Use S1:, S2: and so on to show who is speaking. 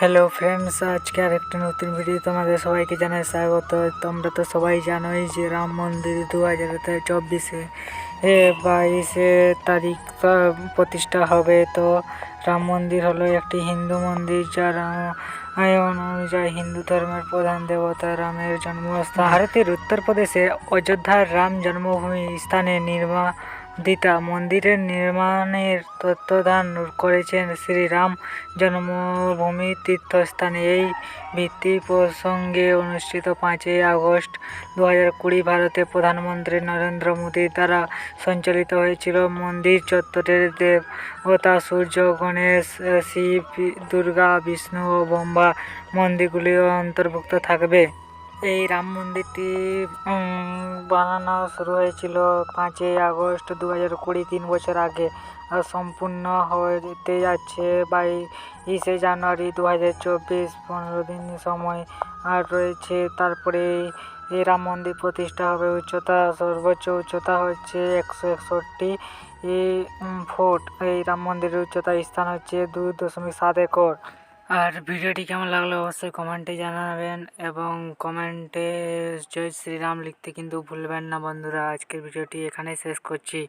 S1: Hello friends আজকে আর একটা নতুন ভিডিও তোমাদের সবাইকে জানাই স্বাগত। তোমরা তো সবাই জানোই যে রাম মন্দির দু হাজার চব্বিশে, এ বাইশে তারিখ প্রতিষ্ঠা হবে। তো রাম মন্দির হলো একটি হিন্দু মন্দির, যার আয়ন অনুযায়ী হিন্দু ধর্মের প্রধান দেবতা রামের জন্মস্থান। ভারতের উত্তরপ্রদেশে অযোধ্যার রাম জন্মভূমি স্থানে নির্মাদিতা মন্দিরের নির্মাণের তত্ত্বাবধান করেছেন শ্রীরাম জন্মভূমি তীর্থস্থানে। এই ভিত্তি প্রসঙ্গে অনুষ্ঠিত পাঁচই আগস্ট দু হাজার কুড়ি ভারতের প্রধানমন্ত্রী নরেন্দ্র মোদীর দ্বারা সঞ্চালিত হয়েছিল মন্দির চত্বরের দেবতা সূর্য, গণেশ, শিব, দুর্গা, বিষ্ণু ও ব্রহ্মা মন্দিরগুলিও অন্তর্ভুক্ত থাকবে। এই রাম মন্দিরটি বানানো শুরু হয়েছিল পাঁচই আগস্ট দু হাজার কুড়ি, তিন বছর আগে। আর সম্পূর্ণ হতে যাচ্ছে বাইশে জানুয়ারি দু হাজার চব্বিশ, পনেরো দিন সময়। আর রয়েছে তারপরে এই রাম মন্দির প্রতিষ্ঠা হবে উচ্চতা, সর্বোচ্চ উচ্চতা হচ্ছে একশো একষট্টি ফুট। এই রাম মন্দিরের উচ্চতা স্থান হচ্ছে দুই দশমিক সাত একর। আর ভিডিওটি কেমন লাগল অবশ্যই কমেন্টে জানাবেন এবং কমেন্টে জয় শ্রীরাম লিখতে কিন্তু ভুলবেন না বন্ধুরা। আজকের ভিডিওটি এখানেই শেষ করছি।